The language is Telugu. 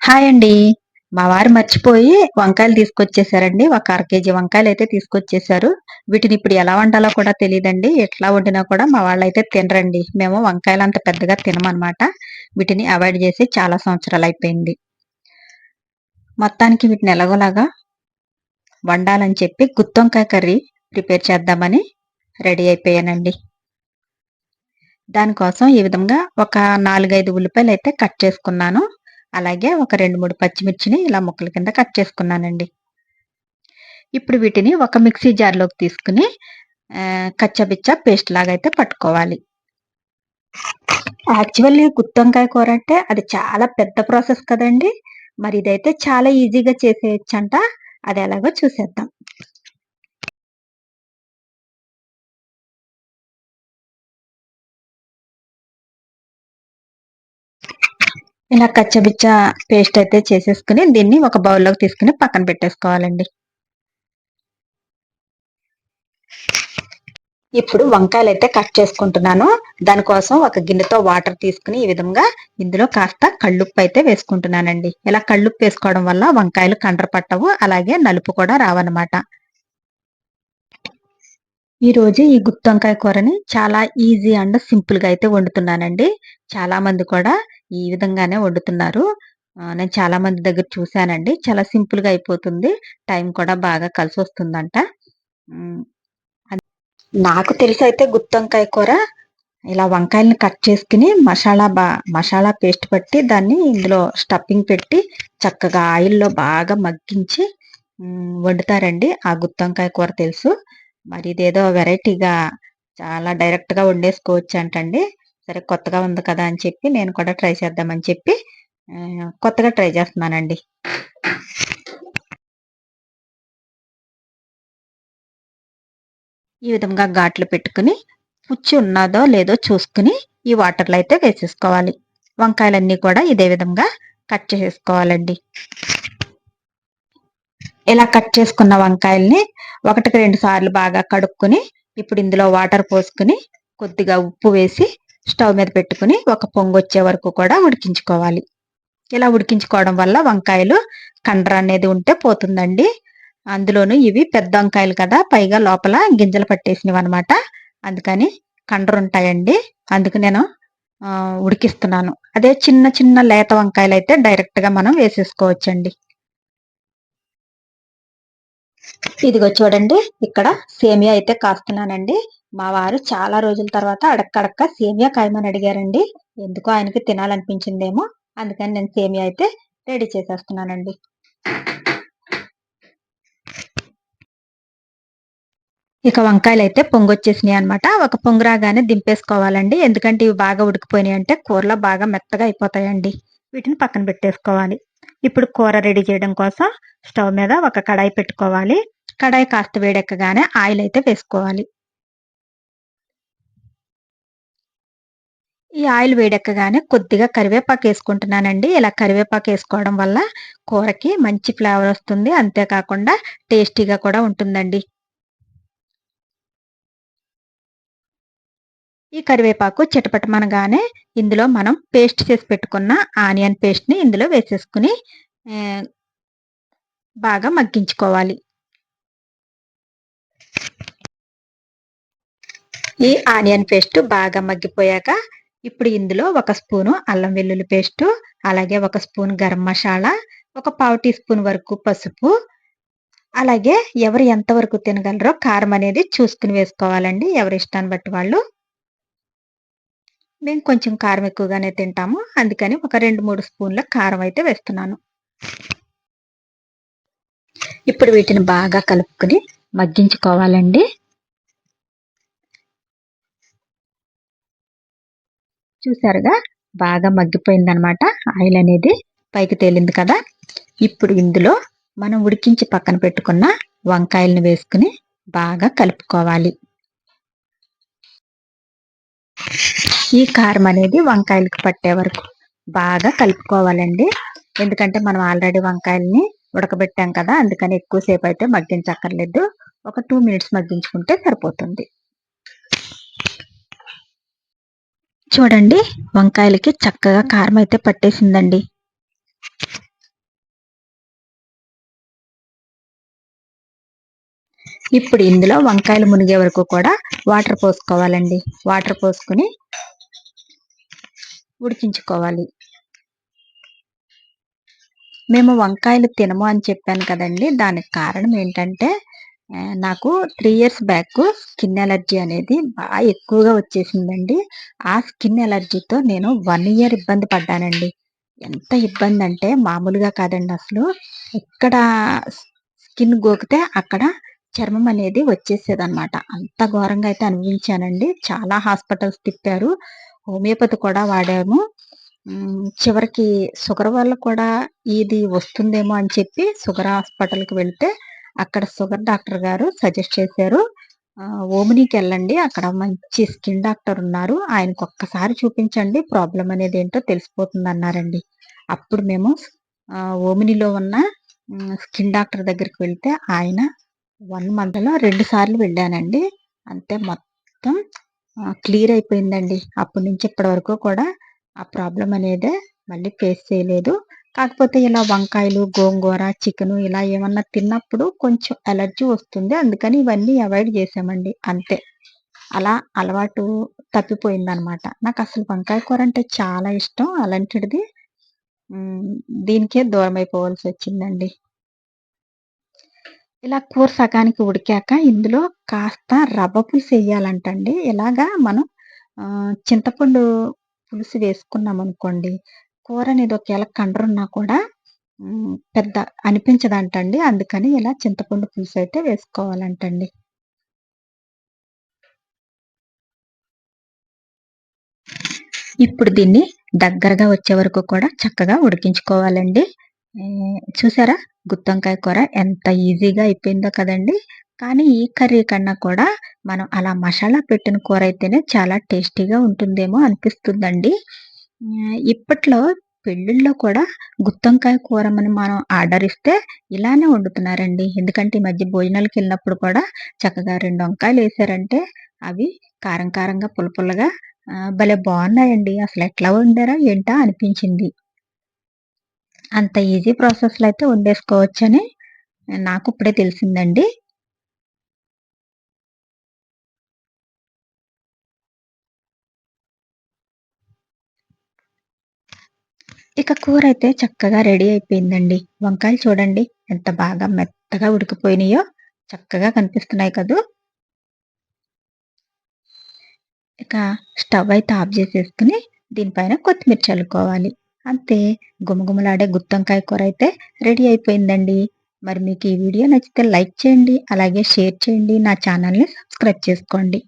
హాయ్ అండి. మా వారు మర్చిపోయి వంకాయలు తీసుకొచ్చేసారండి. ఒక అర కేజీ వంకాయలు అయితే తీసుకొచ్చేసారు. వీటిని ఇప్పుడు ఎలా వండాలో కూడా తెలియదండి ఎట్లా వండినా కూడా మా వాళ్ళు అయితే తినరండి. మేము వంకాయలు అంత పెద్దగా తినమనమాట వీటిని అవాయిడ్ చేసి చాలా సంవత్సరాలు అయిపోయింది. మొత్తానికి వీటిని ఎలాగోలాగా వండాలని చెప్పి గుత్తొంకాయ కర్రీ ప్రిపేర్ చేద్దామని రెడీ అయిపోయానండి. దానికోసం ఈ విధంగా ఒక నాలుగైదు ఉల్లిపాయలు అయితే కట్ చేసుకున్నాను. అలాగే ఒక రెండు మూడు పచ్చిమిర్చిని ఇలా ముక్కల కింద కట్ చేసుకున్నానండి. ఇప్పుడు వీటిని ఒక మిక్సీ జార్లోకి తీసుకుని కచ్చబిచ్చ పేస్ట్ లాగా అయితే పట్టుకోవాలి. యాక్చువల్లీ గుత్తొంకాయ కూర అంటే అది చాలా పెద్ద ప్రాసెస్ కదండి. మరి ఇదైతే చాలా ఈజీగా చేసేయచ్చంట. అది ఎలాగో చూసేద్దాం. ఇలా కచ్చబిచ్చ పేస్ట్ అయితే చేసేసుకుని దీన్ని ఒక బౌల్లోకి తీసుకుని పక్కన పెట్టేసుకోవాలండి. ఇప్పుడు వంకాయలు అయితే కట్ చేసుకుంటున్నాను. దానికోసం ఒక గిన్నెతో వాటర్ తీసుకుని ఈ విధంగా ఇందులో కాస్త కళ్ళుప్పు అయితే వేసుకుంటున్నానండి. ఇలా కళ్ళుప్పు వేసుకోవడం వల్ల వంకాయలు కండ్ర పట్టవు అలాగే నలుపు కూడా రావన్నమాట. ఈ రోజు ఈ గుత్తొంకాయ కూరని చాలా ఈజీ అండ్ సింపుల్గా అయితే వండుతున్నానండి. చాలామంది కూడా ఈ విధంగానే వండుతున్నారు. నేను చాలా మంది దగ్గర చూశానండి. చాలా సింపుల్గా అయిపోతుంది. టైం కూడా బాగా కలిసి వస్తుందంట నాకు తెలిసి అయితే గుత్తొంకాయ కూర ఇలా వంకాయలను కట్ చేసుకుని మసాలా బా మసాలా పేస్ట్ పట్టి దాన్ని ఇందులో స్టఫింగ్ పెట్టి చక్కగా ఆయిల్లో బాగా మగ్గించి వండుతారండి. ఆ గుత్తొంకాయ కూర తెలుసు. మరి ఇదేదో వెరైటీగా చాలా డైరెక్ట్గా వండేసుకోవచ్చు అంటండి సరే కొత్తగా ఉంది కదా అని చెప్పి నేను కూడా ట్రై చేద్దామని చెప్పి కొత్తగా ట్రై చేస్తున్నానండి. ఈ విధంగా ఘాట్లు పెట్టుకుని పుచ్చి ఉన్నదో లేదో చూసుకుని ఈ వాటర్లో అయితే వేసేసుకోవాలి. వంకాయలన్నీ కూడా ఇదే విధంగా కట్ చేసేసుకోవాలండి. ఇలా కట్ చేసుకున్న వంకాయల్ని ఒకటికి రెండు సార్లు బాగా కడుక్కుని ఇప్పుడు ఇందులో వాటర్ పోసుకుని కొద్దిగా ఉప్పు వేసి స్టవ్ మీద పెట్టుకుని ఒక పొంగు వచ్చే వరకు కూడా ఉడికించుకోవాలి. ఇలా ఉడికించుకోవడం వల్ల వంకాయలు కండ్ర అనేది ఉంటే పోతుందండి. అందులోను ఇవి పెద్ద వంకాయలు కదా పైగా లోపల గింజలు పట్టేసినవి అనమాట అందుకని కండ్ర ఉంటాయండి. అందుకు నేను ఉడికిస్తున్నాను. అదే చిన్న చిన్న లేత వంకాయలు అయితే డైరెక్ట్గా మనం వేసేసుకోవచ్చండి. ఇదిగో చూడండి ఇక్కడ సేమియా అయితే కాస్తున్నానండి. మా వారు చాలా రోజుల తర్వాత అడక్కడక్క సేమియా కాయమని అడిగారండి. ఎందుకో ఆయనకి తినాలనిపించిందేమో అందుకని నేను సేమియా అయితే రెడీ చేసేస్తున్నానండి. ఇక వంకాయలు అయితే పొంగొచ్చేసినాయి అనమాట ఒక పొంగు రాగానే దింపేసుకోవాలండి. ఎందుకంటే ఇవి బాగా ఉడికిపోయినాయి అంటే కూరలో బాగా మెత్తగా అయిపోతాయండి. వీటిని పక్కన పెట్టేసుకోవాలి. ఇప్పుడు కూర రెడీ చేయడం కోసం స్టవ్ మీద ఒక కడాయి పెట్టుకోవాలి. కడాయి కాస్త వేడెక్కగానే ఆయిల్ అయితే వేసుకోవాలి. ఈ ఆయిల్ వేడెక్కగానే కొద్దిగా కరివేపాకు వేసుకుంటున్నానండి. ఇలా కరివేపాకు వేసుకోవడం వల్ల కూరకి మంచి ఫ్లేవర్ వస్తుంది. అంతేకాకుండా టేస్టీగా కూడా ఉంటుందండి. ఈ కరివేపాకు చిటపటమనగానే ఇందులో మనం పేస్ట్ చేసి పెట్టుకున్న ఆనియన్ పేస్ట్ని ఇందులో వేసేసుకుని బాగా మగ్గించుకోవాలి. ఈ ఆనియన్ పేస్ట్ బాగా మగ్గిపోయాక ఇప్పుడు ఇందులో ఒక స్పూను అల్లం వెల్లుల్లి పేస్టు అలాగే ఒక స్పూన్ గరం మసాలా ఒక పావు టీ స్పూన్ వరకు పసుపు అలాగే ఎవరు ఎంతవరకు తినగలరో కారం అనేది చూసుకుని వేసుకోవాలండి ఎవరి ఇష్టాన్ని బట్టి వాళ్ళు. మేము కొంచెం కారం ఎక్కువగానే తింటాము అందుకని ఒక రెండు మూడు స్పూన్ల కారం అయితే వేస్తున్నాను. ఇప్పుడు వీటిని బాగా కలుపుకొని మగ్గించుకోవాలండి. చూసారుగా బాగా మగ్గిపోయిందనమాట ఆయిల్ అనేది పైకి తేలింది కదా? ఇప్పుడు ఇందులో మనం ఉడికించి పక్కన పెట్టుకున్న వంకాయలను వేసుకుని బాగా కలుపుకోవాలి. ఈ కారం అనేది వంకాయలకు పట్టే వరకు బాగా కలుపుకోవాలండి. ఎందుకంటే మనం ఆల్రెడీ వంకాయల్ని ఉడకబెట్టాం కదా అందుకని ఎక్కువసేపు అయితే మగ్గించక్కర్లేదు. ఒక టూ మినిట్స్ మగ్గించుకుంటే సరిపోతుంది. చూడండి వంకాయలకి చక్కగా కారం అయితే పట్టేసిందండి. ఇప్పుడు ఇందులో వంకాయలు మునిగే వరకు కూడా వాటర్ పోసుకోవాలండి. వాటర్ పోసుకుని ఉడికించుకోవాలి. మేము వంకాయలు తినము అని చెప్పాను కదండి. దానికి కారణం ఏంటంటే నాకు three years back skin allergy అనేది బాగా ఎక్కువగా వచ్చేసిందండి. ఆ స్కిన్ ఎలర్జీతో నేను వన్ ఇయర్ ఇబ్బంది పడ్డానండి. ఎంత ఇబ్బంది అంటే మామూలుగా కాదండి అసలు. ఎక్కడ స్కిన్ గోకితే అక్కడ చర్మం అనేది వచ్చేసేది అనమాట అంత ఘోరంగా అయితే అనుభవించానండి చాలా హాస్పిటల్స్ తిప్పారు. హోమియోపతి కూడా వాడాము. చివరికి షుగర్ వల్ల కూడా ఇది వస్తుందేమో అని చెప్పి షుగర్ హాస్పిటల్కి వెళ్తే అక్కడ షుగర్ డాక్టర్ గారు సజెస్ట్ చేశారు. ఓమినీకి వెళ్ళండి అక్కడ మంచి స్కిన్ డాక్టర్ ఉన్నారు. ఆయనకు ఒక్కసారి చూపించండి. ప్రాబ్లం అనేది ఏంటో తెలిసిపోతుంది అన్నారండి అప్పుడు మేము ఓమినిలో ఉన్న స్కిన్ డాక్టర్ దగ్గరికి వెళ్తే ఆయన వన్ మంత్లో రెండు సార్లు వెళ్ళానండి. అంతే మొత్తం క్లియర్ అయిపోయిందండి. అప్పటి నుంచి ఇప్పటి వరకు కూడా ఆ ప్రాబ్లం అనేది మళ్ళీ ఫేస్ చేయలేదు. కాకపోతే ఇలా వంకాయలు గోంగూర చికెను ఇలా ఏమన్నా తిన్నప్పుడు కొంచెం ఎలర్జీ వస్తుంది. అందుకని ఇవన్నీ అవాయిడ్ చేసామండి అంతే. అలా అలవాటు తప్పిపోయిందనమాట. నాకు అసలు వంకాయ కూర అంటే చాలా ఇష్టం. అలాంటిది దీనికే దూరం అయిపోవాల్సి వచ్చిందండి. ఇలా కూర సగానికి ఉడికాక ఇందులో కాస్త రవ్వ పులుసు వేయాలంటండి. ఇలాగా మనం చింతపండు పులుసు వేసుకున్నాం అనుకోండి కూర అనేది ఒకవేళ కండరున్నా కూడా పెద్ద అనిపించదంటండి. అందుకని ఇలా చింతపండు పులుసు అయితే వేసుకోవాలంటండి. ఇప్పుడు దీన్ని దగ్గరగా వచ్చే వరకు కూడా చక్కగా ఉడికించుకోవాలండి. చూసారా? గుత్తంకాయ కూర ఎంత ఈజీగా అయిపోయిందో కదండి. కానీ ఈ కర్రీ కన్నా కూడా మనం అలా మసాలా పెట్టిన కూర అయితేనే చాలా టేస్టీగా ఉంటుందేమో అనిపిస్తుందండి. ఇప్పట్లో పెళ్ళిళ్ళలో కూడా గుత్తొంకాయ కూరమని మనం ఆర్డర్ ఇస్తే ఇలానే వండుతున్నారండి. ఎందుకంటే ఈ మధ్య భోజనాలకు వెళ్ళినప్పుడు కూడా చక్కగా రెండు వంకాయలు వేసారంటే అవి కారం కారంగా పులపుల్లగా భలే బాగున్నాయండి. అసలు ఎట్లా వండారా ఏంటా అనిపించింది. అంత ఈజీ ప్రాసెస్లో అయితే వండేసుకోవచ్చని నాకు ఇప్పుడే తెలిసిందండి. ఇక కూర అయితే చక్కగా రెడీ అయిపోయిందండి. వంకాయలు చూడండి ఎంత బాగా మెత్తగా ఉడికిపోయినాయో చక్కగా కనిపిస్తున్నాయి కదూ. ఇక స్టవ్ అయితే ఆఫ్ చేసేసుకుని దీనిపైన కొత్తిమీర చల్లుకోవాలి. అంతే గుమగుమలాడే గుత్తొంకాయ కూర అయితే రెడీ అయిపోయిందండి. మరి మీకు ఈ వీడియో నచ్చితే లైక్ చేయండి అలాగే షేర్ చేయండి నా ఛానల్ని సబ్స్క్రైబ్ చేసుకోండి.